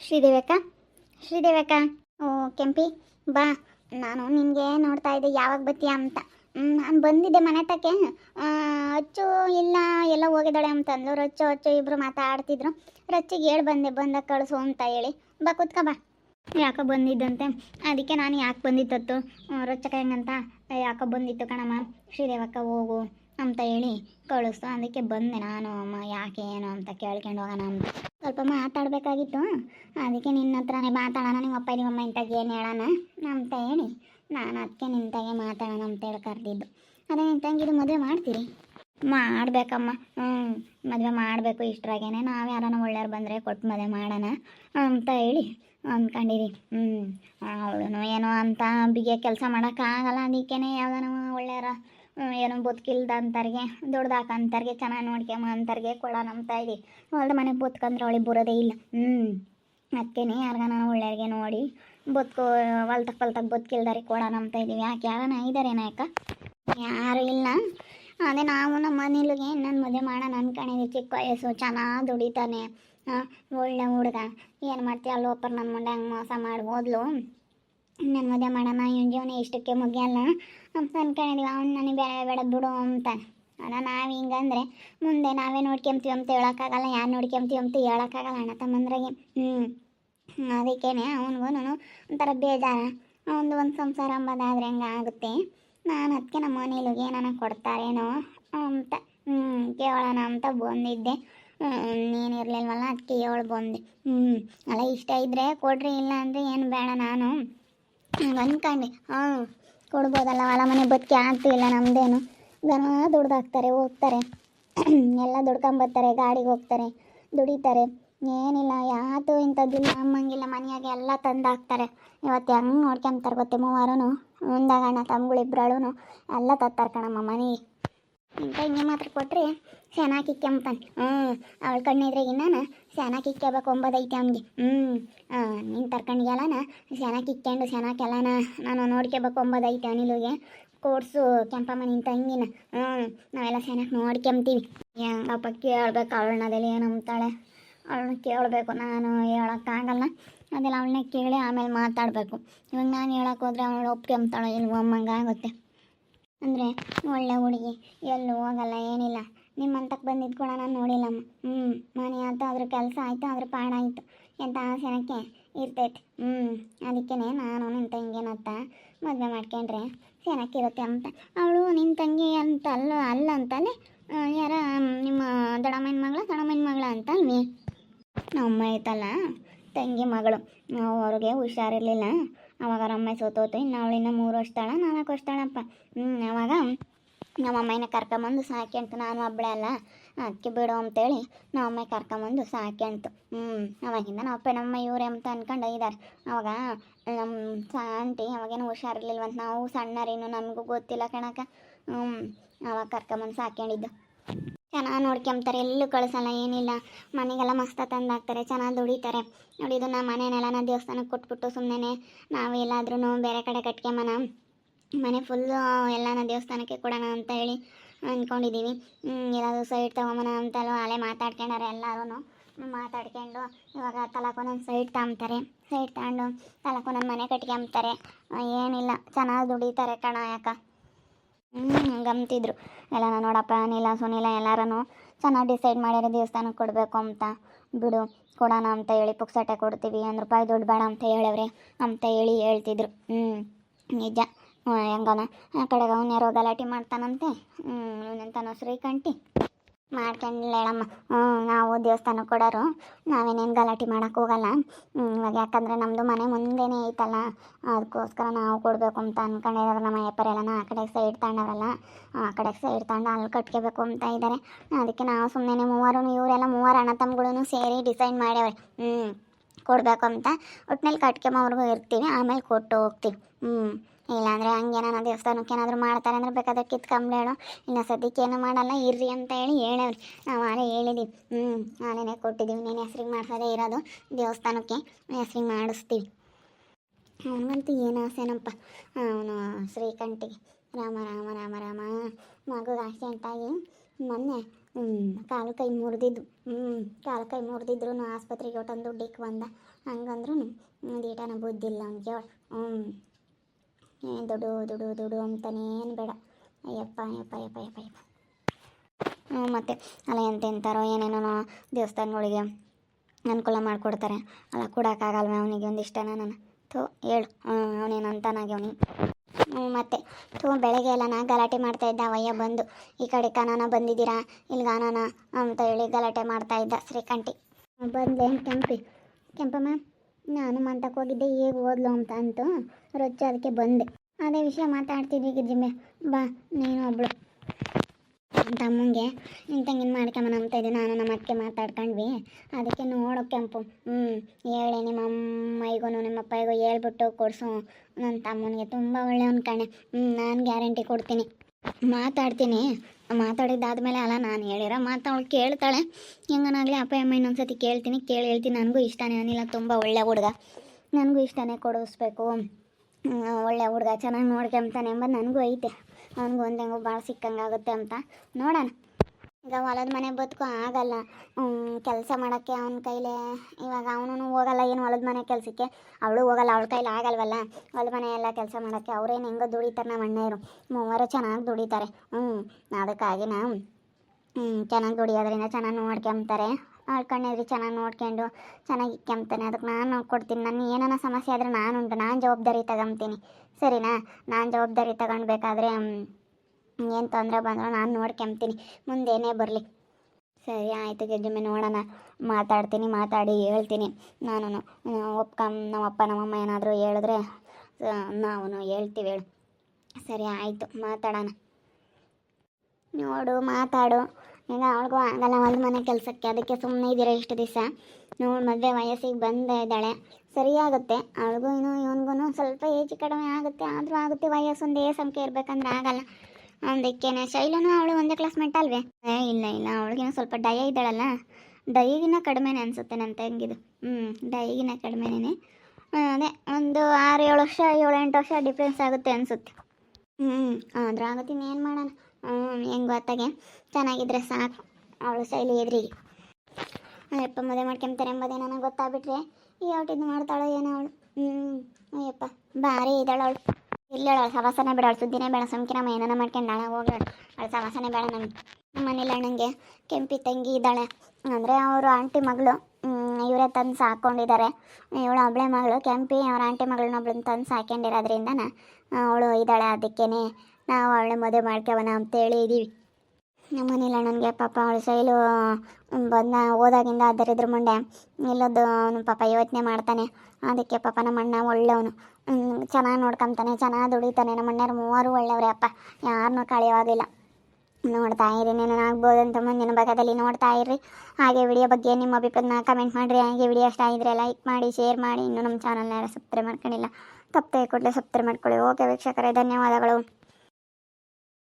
ಶ್ರೀದೇವಕ್ಕ ಶ್ರೀದೇವಕ್ಕ ಓ ಕೆಂಪಿ, ಬಾ. ನಾನು ನಿನಗೆ ನೋಡ್ತಾ ಇದ್ದೆ, ಯಾವಾಗ ಬತ್ತೀಯ ಅಂತ. ನಾನು ಬಂದಿದ್ದೆ ಮನೆ ತಕ್ಕೆ. ಅಚ್ಚು, ಇಲ್ಲ, ಎಲ್ಲ ಹೋಗಿದ್ದಾಳೆ ಅಂತಂದು ರಚ್ಚು, ಅಚ್ಚು ಇಬ್ಬರು ಮಾತಾಡ್ತಿದ್ರು. ರಚ್ಚಿಗೆ ಹೇಳಿ ಬಂದೆ, ಬಂದ ಕಳಿಸು ಅಂತ ಹೇಳಿ. ಬಾ, ಕೂತ್ಕ, ಬಾ. ಯಾಕೋ ಬಂದಿದ್ದಂತೆ. ಅದಕ್ಕೆ ನಾನು ಯಾಕೆ ಬಂದಿತ್ತತ್ತು ರೊಚ್ಚಕ ಹೆಂಗಂತ? ಯಾಕೋ ಬಂದಿತ್ತು ಕಣಮ್ಮ. ಶ್ರೀದೇವಕ್ಕ ಹೋಗು. ಅಂತ ಹೇಳಿ ಕಳಿಸ್ತು ಅದಕ್ಕೆ ಬಂದೆ ನಾನು ಅಮ್ಮ ಯಾಕೆ ಏನು ಅಂತ ಕೇಳ್ಕೊಂಡು ಹೋಗೋಣ ಅಂತ. ಸ್ವಲ್ಪ ಮಾತಾಡಬೇಕಾಗಿತ್ತು. ಅದಕ್ಕೆ ನಿನ್ನ ಹತ್ರನೇ ಮಾತಾಡೋಣ ನಿಮ್ಮ ಅಪ್ಪ ನಿಮ್ಮ ಇಂತಾಗ ಏನು ಹೇಳೋಣ ಅಂತ ಹೇಳಿ ನಾನು ಅದಕ್ಕೆ ನಿಂತಾಗೆ ಮಾತಾಡೋಣ ಅಂತ ಹೇಳಿ ಕರೆದಿದ್ದು. ಅದೇ ನಿನ್ನ ತಂಗಿದು ಮದುವೆ ಮಾಡ್ತೀರಿ? ಮಾಡಬೇಕಮ್ಮ. ಹ್ಞೂ ಮದುವೆ ಮಾಡಬೇಕು ಇಷ್ಟರಾಗೇನೆ. ನಾವು ಯಾರನ್ನ ಒಳ್ಳೆಯವ್ರು ಬಂದರೆ ಕೊಟ್ಟು ಮದುವೆ ಮಾಡೋಣ ಅಂತ ಹೇಳಿ ಅಂದ್ಕೊಂಡಿರಿ ಹ್ಞೂ ಅವಳು ಏನೋ ಅಂತ ಬಿಗೆ ಕೆಲಸ ಮಾಡೋಕ್ಕಾಗಲ್ಲ ಅದಕ್ಕೇನೆ ಯಾವ್ದಾನ ಒಳ್ಳೆಯರ ಹ್ಮ್, ಏನೋ ಬದುಕಿಲ್ದ ಅಂತಾರಿಗೆ ಅಂತಾರಿಗೆ ಚೆನ್ನಾಗಿ ನೋಡ್ಕೊಂಬ ಅಂತಾರಿಗೆ ಕೊಡೋಣ ಅಂತ ಇದ್ದೀವಿ ಹೊಲ್ದ ಮನೆಗೆ ಬದುಕಂದ್ರೆ ಅವಳಿಗೆ ಬರೋದೇ ಇಲ್ಲ. ಹ್ಞೂ ಅದಕ್ಕೇನೆ ಯಾರಿಗಾನ ಒಳ್ಳೆಯವ್ರಿಗೆ ನೋಡಿ ಬದುಕು ಹೊಲ್ತಕ್ಕೆ ಪಲ್ತಕ್ಕೆ ಬದುಕಿಲ್ದಾರಿ ಕೊಡ ಅಂತ ಇದ್ದೀವಿ. ಯಾಕೆ ಯಾರನ ಇದ್ದಾರೆ ಯಾಕ? ಯಾರು ಇಲ್ಲ. ಅದೇ ನಾವು ನಮ್ಮ ಮನೇಲಿಗೆ ನನ್ನ ಮದುವೆ ಮಾಡೋಣ ಅನ್ಕೊಂಡಿದ್ವಿ ಚಿಕ್ಕ ವಯಸ್ಸು ಚೆನ್ನಾಗಿ ದುಡಿತಾನೆ. ಹಾಂ ಒಳ್ಳೆ ಹುಡುಗ. ಏನು ಮಾಡ್ತೀಯ? ಅಲ್ಲಿ ನಮ್ಮ ನನ್ನ ಮುಂದೆ ಹಂಗೆ ಮೋಸ ಮಾಡಿ ಹೋದ್ಲು ನನ್ನ ಮದುವೆ ಮಾಡಮ್ಮ, ಇವನ ಜೀವನ ಇಷ್ಟಕ್ಕೆ ಮುಗಿಯಲ್ಲ. ಅಂತ ಅನ್ಕೊಂಡಿದ್ವಿ. ಅವ್ನು ನನಗೆ ಬೇಡ ಬೇಡ ಬಿಡು ಅಂತ. ಅಣ್ಣ ನಾವು ಹಿಂಗಂದ್ರೆ ಮುಂದೆ ನಾವೇ ನೋಡ್ಕೊಂತೀವಿ ಅಂತ ಹೇಳೋಕ್ಕಾಗಲ್ಲ. ಯಾರು ನೋಡ್ಕೊಂತೀವಿ ಅಂತ ಹೇಳೋಕ್ಕಾಗಲ್ಲ ಅಣ್ಣ ತಮ್ಮಂದ್ರಾಗೆ. ಹ್ಞೂ ಅದಕ್ಕೇನೆ ಅವನಿಗೂ ಒಂಥರ ಬೇಜಾರ. ಅವನದು ಒಂದು ಸಂಸಾರ ಅಂಬೋದಾದ್ರೆ ಹೆಂಗೆ ಆಗುತ್ತೆ? ನಾನು ಅದಕ್ಕೆ ನಮ್ಮ ಮನೇಲಿಗೆ ಏನಾನ ಕೊಡ್ತಾರೇನೋ ಅಂತ. ಹ್ಞೂ ಕೇಳೋಣ ಅಂತ ಬಂದಿದ್ದೆ. ನೀನಿರ್ಲಿಲ್ವಲ್ಲ ಅದಕ್ಕೆ ಹೇಳಿ ಬಂದೆ. ಹ್ಞೂ ಅಲ್ಲ, ಇಷ್ಟ ಇದ್ದರೆ ಕೊಡ್ರಿ ಇಲ್ಲ ಅಂದರೆ ಏನು ಬೇಡ ನಾನು. ಅನ್ಕೊಂಡೆ ಹಾಂ, ಕೊಡ್ಬೋದಲ್ಲ ಹೊಲ ಮನೆ ಬದುಕಿ ಆಗ್ತಿಲ್ಲ ನಮ್ಮದೇನು ದನ ದುಡ್ದಾಕ್ತಾರೆ, ಹೋಗ್ತಾರೆ. ಎಲ್ಲ ದುಡ್ಕೊಂಬರ್ತಾರೆ, ಗಾಡಿಗೆ ಹೋಗ್ತಾರೆ, ದುಡಿತಾರೆ. ಏನಿಲ್ಲ, ಯಾತು ಇಂಥದ್ದಿಲ್ಲ ಅಮ್ಮಂಗಿಲ್ಲ, ಮನೆಯಾಗೆ ಎಲ್ಲ ತಂದು ಹಾಕ್ತಾರೆ ಇವತ್ತು ಹೆಂಗೆ ನೋಡ್ಕೊಂತಾರೆ ಗೊತ್ತೆ ಮೂವರು ಮುಂದಾಗಣ್ಣ ತಮ್ಗಳಿಬ್ರಳು ಎಲ್ಲ ತತ್ತಾರೆ ಕಣಮ್ಮ, ಮನೆಗೆ. ಹಿಂಗೆ ಮಾತ್ರ ಕೊಟ್ಟರೆ ಚೆನ್ನಾಗಿ ಇಕ್ಕೊಂತಾನೆ ಹ್ಞೂ, ಅವಳ ಕಣ್ಣಿದ್ರೆ ಇನ್ನಾನ? ಚೆನ್ನಾಗಿ ಇಕ್ಕೋಬೇಕು ಒಂಬದೈತೆ ಅವನಿಗೆ. ಹ್ಞೂ ಹಾಂ ನೀನು ತರ್ಕಂಡಿಗೆಲ್ಲನ ಇಕ್ಕೊಂಡು ಚೆನ್ನಾಗಿ ಎಲ್ಲನ? ನಾನು ನೋಡ್ಕೋಬೇಕು ಒಂಬದೈತೆ ಅನಿಲುಗೆ ಕೋರ್ಸು ಕೆಂಪಮ್ಮ ನಿನ್ನ ತಂಗಿನ. ಹ್ಞೂ, ನಾವೆಲ್ಲ ಚೆನ್ನಾಗಿ ನೋಡ್ಕೊಂತೀವಿ ಹೆಂಗಪ್ಪ ಕೇಳ್ಬೇಕು ಏನು ಅಂತಾಳೆ ಅವಳನ್ನ ಕೇಳಬೇಕು, ನಾನು ಹೇಳೋಕ್ಕಾಗಲ್ಲ. ಅದೆಲ್ಲ ಅವಳನ್ನ ಕೇಳಿ ಆಮೇಲೆ ಮಾತಾಡಬೇಕು. ಇವಾಗ ನಾನು ಹೇಳೋಕ್ಕೋದ್ರೆ ಅವಳು ಒಪ್ಕೊಂತಾಳೆ ಇಲ್ವೋ ಅಮ್ಮಂಗೆ ಆಗುತ್ತೆ. ಅಂದರೆ ಒಳ್ಳೆ ಹುಡುಗಿ, ಎಲ್ಲೂ ಹೋಗಲ್ಲ, ಏನಿಲ್ಲ. ನಿಮ್ಮಂತಕ್ಕೆ ಬಂದಿದ್ದು ಕೂಡ ನಾನು ನೋಡಿಲ್ಲಮ್ಮ ಹ್ಞೂ ಮನೆ ಆಯ್ತು ಅದ್ರ ಕೆಲಸ ಆಯಿತು ಅದ್ರ ಪಾಡಾಯಿತು. ಎಂಥ ಆಸೆನಕ್ಕೆ ಇರ್ತೈತಿ. ಹ್ಞೂ ಅದಕ್ಕೇ ನಾನು ನಿನ್ನ ತಂಗಿನತ್ತ ಮದುವೆ ಮಾಡ್ಕೊಂಡ್ರೆ ಚೆನ್ನಾಗಿರುತ್ತೆ ಅಂತ. ಅವಳು ನಿನ್ನ ತಂಗಿ ಅಂತ ಅಲ್ಲ ಅಲ್ಲ ಅಂತಾನೆ ಯಾರ ನಿಮ್ಮ ದೊಡ್ಡಮ್ಮನ ಮಗಳ, ಸಣ್ಣಮ್ಮನ ಮಗಳ ಅಂತ ನಮ್ಮ ಐತಲ್ಲ ತಂಗಿ ಮಗಳು. ಅವ್ರಿಗೆ ಹುಷಾರಿರ್ಲಿಲ್ಲ. ಅವಾಗ ಅವ್ರ ಅಮ್ಮ ಸೋತೋತು ಇನ್ನು ಅವಳಿನ್ನ ಮೂರು ವರ್ಷದಾಳ, ನಾಲ್ಕು ವರ್ಷದಾಳಪ್ಪ. ಹ್ಞೂ ಅವಾಗ ನಮ್ಮ ಅಮ್ಮನ ಕರ್ಕೊಂಬಂದು ಅಂತ. ನಾನು ಒಬ್ಬಳೆ ಅಲ್ಲ. ಅದಕ್ಕೆ ಬಿಡು ಅಂತೇಳಿ ನಮ್ಮ ಅಮ್ಮ ಕರ್ಕೊಂಬಂದು ಅಂತ. ಹ್ಞೂ ಅವಾಗಿಂದ ನಮ್ಮ ಅಪ್ಪ ನಮ್ಮ ಇವ್ರೆ ಅಂತ ಅನ್ಕೊಂಡು ಇದ್ದಾರೆ ಅವಾಗ ನಮ್ಮ ಸಾಂಟಿ ಅವಾಗೇನು ಹುಷಾರಿರ್ಲಿಲ್ವಂತ ನಾವು ಸಣ್ಣರೇನು ನಮಗೂ ಗೊತ್ತಿಲ್ಲ ಕಣಕ ಹ್ಞೂ ಅವಾಗ ಕರ್ಕೊಂಬಂದು ಸಾಕ್ಯಂಡಿದ್ದು. ಚೆನ್ನಾಗಿ ನೋಡ್ಕೊಂತಾರೆ ಎಲ್ಲೂ ಕಳಿಸಲ್ಲ, ಏನಿಲ್ಲ. ಮನೆಗೆಲ್ಲ ಮಸ್ತ ತಂದು ಹಾಕ್ತಾರೆ ಚೆನ್ನಾಗಿ ದುಡಿತಾರೆ. ನೋಡಿ, ಇದು ನಮ್ಮ ಮನೆನೆಲ್ಲ ನಾ ದೇವಸ್ಥಾನಕ್ಕೆ ಕೊಟ್ಬಿಟ್ಟು ಸುಮ್ಮನೆ ನಾವು ಎಲ್ಲಾದ್ರೂ ಬೇರೆ ಕಡೆ ಕಟ್ಕೊಂಬನ. ಮನೆ ಫುಲ್ಲು ಎಲ್ಲನ ದೇವಸ್ಥಾನಕ್ಕೆ ಕೊಡೋಣ ಅಂತ ಹೇಳಿ ಅಂದ್ಕೊಂಡಿದ್ದೀವಿ ಎಲ್ಲಾದರೂ ಸೈಡ್ ತೊಗೊಂಬನ ಅಂತಲೂ ಅಲೆ ಮಾತಾಡ್ಕೊಂಡಾರೆ ಎಲ್ಲರೂ ಮಾತಾಡ್ಕೊಂಡು ಇವಾಗ ತಲಕೊಂದೊಂದು ಸೈಡ್ ತಗೊಂತಾರೆ ಸೈಡ್ ತಗೊಂಡು ತಲಕೊಂದೊಂದು ಮನೆ ಕಟ್ಕೊಂತಾರೆ ಏನಿಲ್ಲ, ಚೆನ್ನಾಗಿ ದುಡಿತಾರೆ ಕಣ ಯಾಕ. ಗಮ್ತಿದ್ರು. ಎಲ್ಲ ನೋಡಪ್ಪ, ನೀಲ, ಸುನೀಲ ಎಲ್ಲರೂ ಚೆನ್ನಾಗಿ ಡಿಸೈಡ್ ಮಾಡ್ಯಾರ ದೇವಸ್ಥಾನಕ್ಕೆ ಕೊಡಬೇಕು ಅಂತ. ಬಿಡು, ಕೊಡೋಣ ಅಂತ ಹೇಳಿ ಪುಕ್ಸಟ್ಟೆ ಕೊಡ್ತೀವಿ ಒಂದು ರೂಪಾಯಿ ದುಡ್ಡು ಬೇಡ ಅಂತ ಹೇಳವ್ರೆ ಅಂತ ಹೇಳಿ ಹೇಳ್ತಿದ್ರು. ಹ್ಞೂ ನಿಜ. ಹೆಂಗನ? ಆ ಕಡೆಗೆ ಅವನ್ಯಾರೋ ಗಲಾಟೆ ಮಾಡ್ತಾನಂತೆ. ಹ್ಞೂ ಇವನಂತಾನೋ ಶ್ರೀಕಂಠಿ. ಹೇಳಮ್ಮ. ಹ್ಞೂ ನಾವು ದೇವಸ್ಥಾನ ಕೊಡೋರು, ನಾವೇನೇನು ಗಲಾಟೆ ಮಾಡೋಕೆ ಹೋಗಲ್ಲ. ಇವಾಗ ಯಾಕಂದರೆ ನಮ್ಮದು ಮನೆ ಮುಂದೆನೇ ಐತಲ್ಲ, ಅದಕ್ಕೋಸ್ಕರ ನಾವು ಕೊಡಬೇಕು ಅಂತ ಅನ್ಕೊಂಡಿದ್ದಾರೆ ನಮ್ಮ ಅಯ್ಯಪ್ಪರೆಲ್ಲ ಆ ಕಡೆ ಸೈಡ್ ತಗೊಂಡವರಲ್ಲ, ಆ ಕಡೆ ಸೈಡ್ ತಗೊಂಡು ಅಲ್ಲಿ ಕಟ್ಕೋಬೇಕು ಅಂತ ಇದ್ದಾರೆ ಅದಕ್ಕೆ ನಾವು ಸುಮ್ಮನೆ ಮೂವರು ಇವರೆಲ್ಲ ಮೂವರು ಅಣ್ಣ ತಮ್ಮಗಳೂ ಸೇರಿ ಡಿಸೈಡ್ ಮಾಡ್ಯಾವೆ ಹ್ಞೂ ಕೊಡಬೇಕು ಅಂತ. ಒಟ್ಟಿನಲ್ಲಿ ಕಟ್ಕೊಂಬವ್ರಿಗೂ ಇರ್ತೀವಿ, ಆಮೇಲೆ ಕೊಟ್ಟು ಹೋಗ್ತೀವಿ. ಹ್ಞೂ ಇಲ್ಲಾಂದರೆ ಹಂಗೇನಾನ ದೇವಸ್ಥಾನಕ್ಕೆ ಏನಾದರೂ ಮಾಡ್ತಾರೆ ಅಂದ್ರೆ ಬೇಕಾದ್ರೆ ಕಿತ್ಕೊಂಬ್ಳು ಹೇಳು. ಇನ್ನು ಸದ್ಯಕ್ಕೆ ಏನು ಮಾಡಲ್ಲ, ಇರ್ರಿ ಅಂತ ಹೇಳಿ ಹೇಳವ್ರಿ. ನಾವು ಆಲೇ ಹೇಳಿದ್ದೀವಿ ಹ್ಞೂ ಆಲೇನೆ ಕೊಟ್ಟಿದ್ದೀವಿ ನೀನು ಹೆಸ್ರಿಗೆ ಮಾಡ್ಸೋದೇ ಇರೋದು ದೇವಸ್ಥಾನಕ್ಕೆ, ಹೆಸ್ರಿಗೆ ಮಾಡಿಸ್ತೀವಿ. ಅವನಿಗಂತೂ ಏನು ಆಸೆನಪ್ಪ. ಅವನು ಶ್ರೀಕಂಠಿಗೆ, ರಾಮ ರಾಮ ರಾಮ ರಾಮ ಮಗು ಆಕ್ಸಿಡೆಂಟಾಗಿ ಮೊನ್ನೆ ಕಾಲು ಕೈ ಮುರಿದಿದ್ದು. ಹ್ಞೂ ಕಾಲು ಕೈ ಮುರಿದಿದ್ರು ಆಸ್ಪತ್ರೆಗೆ ಒಟ್ಟೊಂದು ದುಡ್ಡಿಕ್ಕೆ ಬಂದ. ಹಂಗಂದ್ರೂ ದೀಟನ ಬುದ್ಧಿಲ್ಲ ಅವ್ನಿಗೆ. ಹ್ಞೂ ದುಡು ದುಡು ದುಡು ಅಂತಾನೇನು ಬೇಡ. ಅಯ್ಯಪ್ಪ ಅಯ್ಯಪ್ಪ ಅಯ್ಯಪ್ಪ ಅಯ್ಯಪ್ಪ ಅಯ್ಯಪ್ಪ. ಹ್ಞೂ ಮತ್ತು ಅಲ್ಲ ಎಂತೆಂತಾರೋ ಏನೇನೋ ದೇವಸ್ಥಾನಗಳಿಗೆ ಅನುಕೂಲ ಮಾಡಿಕೊಡ್ತಾರೆ. ಅಲ್ಲ ಕೊಡೋಕ್ಕಾಗಲ್ವ ಅವನಿಗೆ ಇಷ್ಟನ ನಾನು? ಥೂ, ಹೇಳು. ಅವನೇನು ಅಂತಾನಾಗಿ ಅವನಿಗೆ ಮತ್ತೆ ಥೂ, ಬೆಳಗ್ಗೆ ಎಲ್ಲ ನಾ ಗಲಾಟೆ ಮಾಡ್ತಾ ಇದ್ದ, ಅವಯ್ಯ ಬಂದು, ಈ ಕಡೆ ಕನಾನ ಬಂದಿದ್ದೀರಾ? ಇಲ್ಲಿ ಗಾನಾನ ಅಂತ ಹೇಳಿ ಗಲಾಟೆ ಮಾಡ್ತಾ ಇದ್ದ ಶ್ರೀಕಂಠಿ. ಬಂದ್ಲೇನು ಕೆಂಪಿ. ಕೆಂಪಮ್ಮ? ನಾನು ಮಂತಕ್ಕೆ ಹೋಗಿದ್ದೆ, ಹೇಗೆ ಓದ್ಲು ಅಂತ ಅಂತು ರೊಚ್ಚ ಅದಕ್ಕೆ ಬಂದೆ. ಅದೇ ವಿಷಯ ಮಾತಾಡ್ತಿದ್ವಿ ಜಿಮ್ಮೆ ಬಾ, ನೀನು ಒಬ್ಳು. ತಮ್ಮಂಗೆ ಇಂತಂಗಿನ ಮಾಡ್ಕೊಂಬನ ಅಂತ ಇದ್ದೆ. ನಾನು ನಮ್ಮ ಅತ್ತೆ ಮಾತಾಡ್ಕೊಂಡ್ವಿ. ಅದಕ್ಕೆ ನೋಡು ಕೆಂಪು. ಹ್ಞೂ ಹೇಳಿ ನಿಮ್ಮ ಅಮ್ಮಯ್ಗೂ, ನಿಮ್ಮ ಅಪ್ಪಾಯಿಗೂ ಹೇಳ್ಬಿಟ್ಟು ಕೊಡಿಸು. ನನ್ನ ತಮ್ಮನಿಗೆ ತುಂಬ ಒಳ್ಳೆಯವನು ಕಣೆ. ಹ್ಞೂ ನಾನು ಗ್ಯಾರಂಟಿ ಕೊಡ್ತೀನಿ. ಮಾತಾಡ್ತೀನಿ. ಮಾತಾಡಿದ್ದಾದ್ಮೇಲೆ ಅಲ್ಲ, ನಾನು ಹೇಳಿರೋ ಮಾತು ಅವಳು ಕೇಳ್ತಾಳೆ. ಹೆಂಗನಾಗಲಿ ಅಪ್ಪ, ಅಮ್ಮ ಇನ್ನೊಂದ್ಸತಿ ಕೇಳ್ತೀನಿ. ಕೇಳಿ ಹೇಳ್ತೀನಿ. ನನಗೂ ಇಷ್ಟನೇ. ಅನಿಲ್ಲ ತುಂಬ ಒಳ್ಳೆ ಹುಡುಗ. ನನಗೂ ಇಷ್ಟನೇ ಕೊಡಿಸ್ಬೇಕು. ಒಳ್ಳೆ ಹುಡುಗ. ಚೆನ್ನಾಗಿ ನೋಡ್ಕೊಂತಾನೆ ಎಂಬ ನನಗೂ ಐತೆ. ಅವನಿಗೂ ಒಂದು ಹೆಂಗೋ ಭಾಳ ಸಿಕ್ಕಂಗಾಗುತ್ತೆ ಅಂತ. ನೋಡೋಣ. ಈಗ ಹೊಲದ ಮನೆ ಬದುಕು ಆಗಲ್ಲ. ಕೆಲಸ ಮಾಡೋಕ್ಕೆ ಅವನ ಕೈಲೇ ಇವಾಗ ಅವನು ಹೋಗಲ್ಲ ಏನು ಹೊಲದ ಮನೆ ಕೆಲಸಕ್ಕೆ. ಅವಳು ಹೋಗಲ್ಲ, ಅವಳ ಕೈಲಿ ಆಗಲ್ವಲ್ಲ. ಹೊಲದ ಮನೆ ಎಲ್ಲ ಕೆಲಸ ಮಾಡೋಕ್ಕೆ ಅವ್ರೇನು ಹೆಂಗೋ ದುಡಿತಾರೆ ನಮ್ಮ ಅಣ್ಣಯ್ಯರು ಮೂವರು ಚೆನ್ನಾಗಿ ದುಡಿತಾರೆ. ಹ್ಞೂ ಅದಕ್ಕಾಗಿ ನಾವು ಚೆನ್ನಾಗಿ ದುಡಿಯೋದ್ರಿಂದ ಚೆನ್ನಾಗಿ ನೋಡ್ಕೊಂತಾರೆ ಆಳ್ಕೊಂಡಿದ್ರಿ ಚೆನ್ನಾಗಿ ನೋಡ್ಕೊಂಡು ಚೆನ್ನಾಗಿ ಇಕ್ಕೊಂತಾನೆ ಅದಕ್ಕೆ ನಾನು ಕೊಡ್ತೀನಿ. ನಾನು ಏನಾನ ಸಮಸ್ಯೆ ಆದರೆ ನಾನು ಉಂಟು ನಾನು ಜವಾಬ್ದಾರಿ ತಗೊಂತೀನಿ ಸರಿನಾ? ನಾನು ಜವಾಬ್ದಾರಿ ತಗೊಳ್ಬೇಕಾದ್ರೆ ಏನು ತೊಂದರೆ ಬಂದರೂ ನಾನು ನೋಡ್ಕೊಂತೀನಿ ಮುಂದೇನೇ ಬರಲಿ. ಸರಿ, ಆಯಿತು ಗೆಜ್ಜಮ್ಮೆ ನೋಡೋಣ. ಮಾತಾಡ್ತೀನಿ, ಮಾತಾಡಿ ಹೇಳ್ತೀನಿ. ನಾನು ಒಪ್ಕಂ, ನಮ್ಮಪ್ಪ, ನಮ್ಮಮ್ಮ ಏನಾದರೂ ಹೇಳಿದ್ರೆ ನಾವು ಹೇಳ್ತೀವಿ ಹೇಳು. ಸರಿ, ಆಯಿತು, ಮಾತಾಡೋಣ. ನೋಡು, ಮಾತಾಡು. ಈಗ ಅವಳಿಗೂ ಆಗಲ್ಲ ಒಂದು ಮನೆ ಕೆಲಸಕ್ಕೆ. ಅದಕ್ಕೆ ಸುಮ್ಮನೆ ಇದ್ದೀರ ಇಷ್ಟು ದಿವಸ? ನೋಡು, ಮದುವೆ ವಯಸ್ಸಿಗೆ ಬಂದೇ ಇದ್ದಾಳೆ. ಸರಿಯಾಗುತ್ತೆ ಅವಳಿಗೂ ಇನ್ನೂ ಇವನಿಗೂ ಸ್ವಲ್ಪ ಏಜ್ ಕಡಿಮೆ ಆಗುತ್ತೆ. ಆದರೂ ಆಗುತ್ತೆ, ವಯಸ್ಸೊಂದೇ ಸಂಖ್ಯೆ ಇರಬೇಕಂದ್ರೆ ಆಗಲ್ಲ. ಅದಕ್ಕೇನೆ ಶೈಲನು ಅವಳು ಒಂದೇ ಕ್ಲಾಸ್ ಅಲ್ವೇ? ಏ, ಇಲ್ಲ ಇಲ್ಲ, ಅವಳಿಗಿನ ಸ್ವಲ್ಪ ಡಯ ಇದ್ದಾಳಲ್ಲ? ಡೈಗಿನ ಕಡಿಮೆನೆ ಅನಿಸುತ್ತೆ ನನ್ನ ತಂಗಿದು. ಹ್ಞೂ ಡೈಗಿನ ಕಡಿಮೆನೇ ಅದೇ, ಒಂದು ಆರು, ಏಳು ವರ್ಷ, ಏಳು, ಎಂಟು ವರ್ಷ ಡಿಫ್ರೆನ್ಸ್ ಆಗುತ್ತೆ ಅನಿಸುತ್ತೆ. ಹ್ಞೂ ಆದ್ರೆ ಆಗುತ್ತೆ ಏನು ಮಾಡೋಣ? ಹ್ಞೂ ಹೆಂಗೆ ಗೊತ್ತಾಗೆ? ಚೆನ್ನಾಗಿದ್ರೆ ಸಾಕು ಅವಳು ಶೈಲಿ ಎದುರಿಗೆ. ಅಯ್ಯಪ್ಪ, ಮದುವೆ ಮಾಡ್ಕೊಂತಾರೆ ಎಂಬುದೇ ನನಗೆ ಗೊತ್ತಾಗ್ಬಿಟ್ರೆ ಈ ಔಟಿದ್ದು ಮಾಡ್ತಾಳೋ ಏನೋ ಅವಳು? ಹ್ಞೂ ಅಯ್ಯಪ್ಪ, ಭಾರಿ ಇದ್ದಾಳು ಅವಳು. ಇಲ್ಲ ಹೇಳ, ಸವಾಸನೆ ಬೇಡ ಸುದ್ದಿನೇ ಬೇಡ ಸುಮ್ಕಿನಮ್ಮ ಏನಾನ ಮಾಡ್ಕೊಂಡು ನಾಳೆ ಹೋಗಿ ಅವಳು ಸವಾಸನೆ ಬೇಡ ನಮ್ಗೆ ನಮ್ಮ ಮನೇಲಿ ಅಣ್ಣಂಗೆ ಕೆಂಪಿ ತಂಗಿ ಇದ್ದಾಳೆ. ಅಂದರೆ ಅವರು ಆಂಟಿ ಮಗಳು. ಇವರೇ ತಂದು ಸಾಕೊಂಡಿದ್ದಾರೆ ಇವಳು ಒಬ್ಬಳೆ ಮಗಳು, ಕೆಂಪಿ ಅವ್ರ ಆಂಟಿ ಮಗಳನ್ನೊಬ್ಳನ್ನ ತಂದು ಸಾಕೊಂಡಿರೋದ್ರಿಂದ ಅವಳು ಇದ್ದಾಳೆ ಅದಕ್ಕೇನೆ ನಾವು ಅವಳೆ ಮದುವೆ ಮಾಡ್ಕೊವನ ಅಂತೇಳಿ ಇದ್ದೀವಿ ನಮ್ಮ ಮನೇಲಿ ಅಣ್ಣನಿಗೆ ಪಾಪ ಅವಳು ಶೈಲು ಬಂದ, ಹೋದಾಗಿಂದ ಅದರಿದ್ರ ಮುಂಡೆ ಇಲ್ಲದ್ದು ಅವನು ಪಾಪ ಯೋಚನೆ ಮಾಡ್ತಾನೆ. ಅದಕ್ಕೆ ಪಾಪ ನಮ್ಮ ಅಣ್ಣ ಒಳ್ಳೆಯವನು. ಚೆನ್ನಾಗಿ ನೋಡ್ಕೊತಾನೆ, ಚೆನ್ನಾಗಿ ದುಡಿತಾನೆ, ನಮ್ಮ ಅಣ್ಣರು ಮೂವರು ಒಳ್ಳೆಯವ್ರೆ, ಅಪ್ಪ. ಯಾರನ್ನೂ ಕಳೆಯೋದಿಲ್ಲ ನೋಡ್ತಾ ಇರಿ ನಾನು ಆಗ್ಬೋದು ಅಂತ ಮುಂದಿನ ಭಾಗದಲ್ಲಿ ನೋಡ್ತಾ ಇರ್ರಿ. ಹಾಗೆ ವಿಡಿಯೋ ಬಗ್ಗೆ ನಿಮ್ಮ ಅಭಿಪ್ರಾಯನ ಕಮೆಂಟ್ ಮಾಡಿರಿ. ಹಾಗೆ ವಿಡಿಯೋ ಇಷ್ಟ ಆಗಿದ್ರೆ ಲೈಕ್ ಮಾಡಿ ಶೇರ್ ಮಾಡಿ. ಇನ್ನೂ ನಮ್ಮ ಚಾನಲ್ನ ಸಬ್ಸ್ಕ್ರೈಬ್ ಮಾಡ್ಕೊಂಡಿಲ್ಲ ತಪ್ಪದೆ ಕೂಡಲೇ ಸಬ್ಸ್ಕ್ರೈಬ್ ಮಾಡ್ಕೊಳ್ಳಿ. ಓಕೆ ವೀಕ್ಷಕರೇ, ಧನ್ಯವಾದಗಳು.